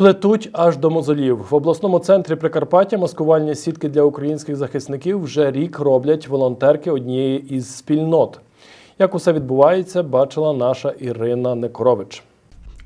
Плетуть аж до мозолів. В обласному центрі Прикарпаття маскувальні сітки для українських захисників вже рік роблять волонтерки однієї із спільнот. Як усе відбувається, бачила наша Ірина Некорович.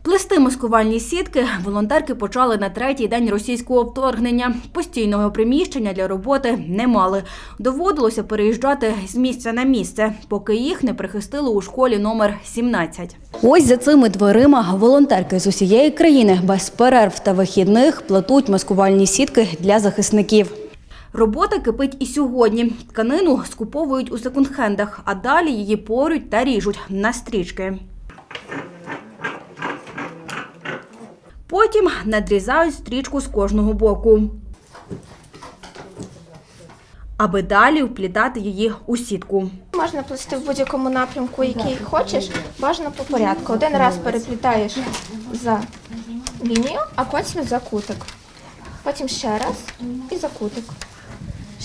Плести маскувальні сітки волонтерки почали на третій день російського вторгнення. Постійного приміщення для роботи не мали. Доводилося переїжджати з місця на місце, поки їх не прихистили у школі номер 17. Ось за цими дверима волонтерки з усієї країни без перерв та вихідних плетуть маскувальні сітки для захисників. Робота кипить і сьогодні. Тканину скуповують у секонд-хендах, а далі її порють та ріжуть на стрічки. Потім надрізають стрічку з кожного боку, аби далі вплітати її у сітку. Можна плести в будь-якому напрямку, який хочеш, бажано по порядку. Один раз переплітаєш за лінію, а потім за кутик. Потім ще раз і за кутик.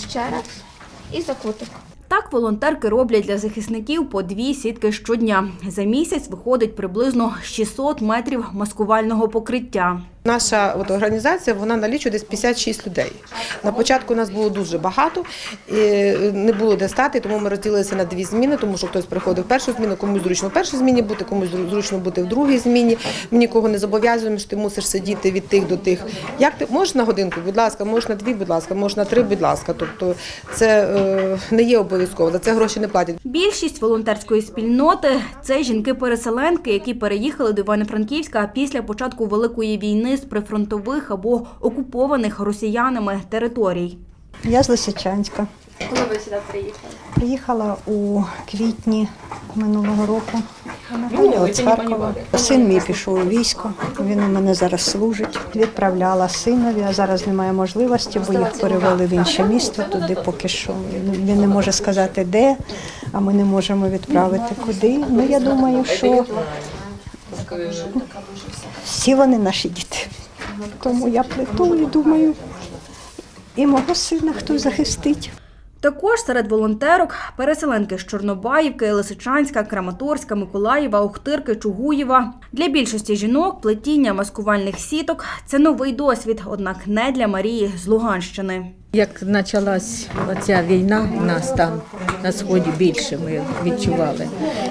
Ще раз і за кутик. Так волонтерки роблять для захисників по дві сітки щодня. За місяць виходить приблизно 600 метрів маскувального покриття. Наша от організація вона налічує десь 56 людей. На початку нас було дуже багато, і не було де стати, тому ми розділилися на дві зміни, тому що хтось приходив в першу зміну, комусь зручно в першій зміні бути, комусь зручно бути в другій зміні. Ми нікого не зобов'язуємо, що ти мусиш сидіти від тих до тих. Як ти можеш на годинку, будь ласка, можеш на дві, будь ласка, можеш на три, будь ласка. Тобто це е, не є обов'язково, за це гроші не платять. Більшість волонтерської спільноти це жінки-переселенки, які переїхали до Івано-Франківська після початку великої війни з прифронтових або окупованих росіянами територій. Я з Лисичанська. Коли ви сюди приїхали? Приїхала у квітні минулого року. Наталя з Харкова. Син мій пішов у військо. Він у мене зараз служить. Відправляла синові, а зараз немає можливості, бо їх перевели в інше місто. Туди поки що він не може сказати де, а ми не можемо відправити куди. Ну я думаю, що всі вони наші діти. Тому я плету і думаю, і мого сина хто захистить. Також серед волонтерок переселенки з Чорнобаївки, Лисичанська, Краматорська, Миколаєва, Охтирки, Чугуєва. Для більшості жінок плетіння маскувальних сіток це новий досвід, однак не для Марії з Луганщини. Як почалась оця війна, нас там на сході більше ми відчували.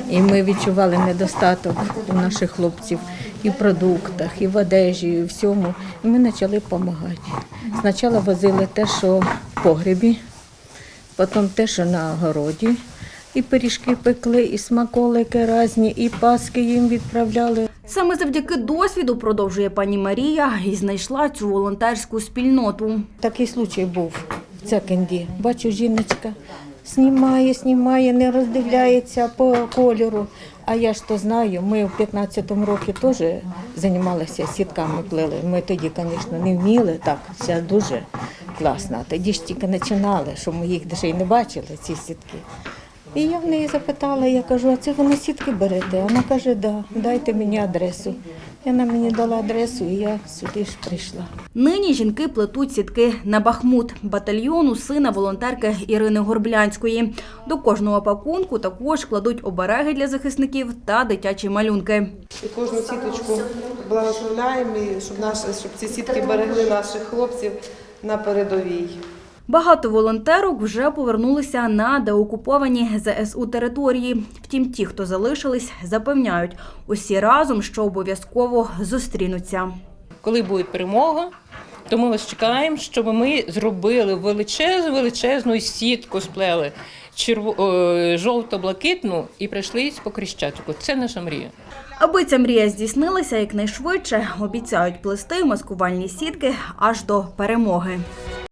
І ми відчували недостаток у наших хлопців і в продуктах, і в одежі, і в всьому. І ми почали допомагати. Спочатку возили те, що в погребі, потім те, що на огороді. І пиріжки пекли, і смаколики різні, і паски їм відправляли. Саме завдяки досвіду, продовжує пані Марія, і знайшла цю волонтерську спільноту. Такий случай був в Цекенді. Бачу, жіночка знімає, знімає, не роздивляється по кольору. А я ж то знаю, ми в 15-му році теж займалися сітками плели. Ми тоді, звісно, не вміли так, це дуже класно. А тоді ж тільки починали, що ми їх ще й не бачили, ці сітки. І я в неї запитала, я кажу, а це ви на сітки берете? Вона каже, да, дайте мені адресу. І Вона мені дала адресу, і я сюди ж прийшла. Нині жінки плетуть сітки на Бахмут, батальйону сина волонтерки Ірини Горблянської. До кожного пакунку також кладуть обереги для захисників та дитячі малюнки. І кожну сіточку благословляємо, щоб наші, щоб ці сітки берегли наших хлопців на передовій. Багато волонтерок вже повернулися на деокуповані ЗСУ території. Втім, ті, хто залишились, запевняють, усі разом, що обов'язково зустрінуться. коли буде перемога, то ми вас чекаємо, щоб ми зробили величезну величезну сітку сплели черво... е, жовто-блакитну і прийшлись по Крещатику. Це наша мрія. Аби ця мрія здійснилася якнайшвидше, обіцяють плести маскувальні сітки аж до перемоги.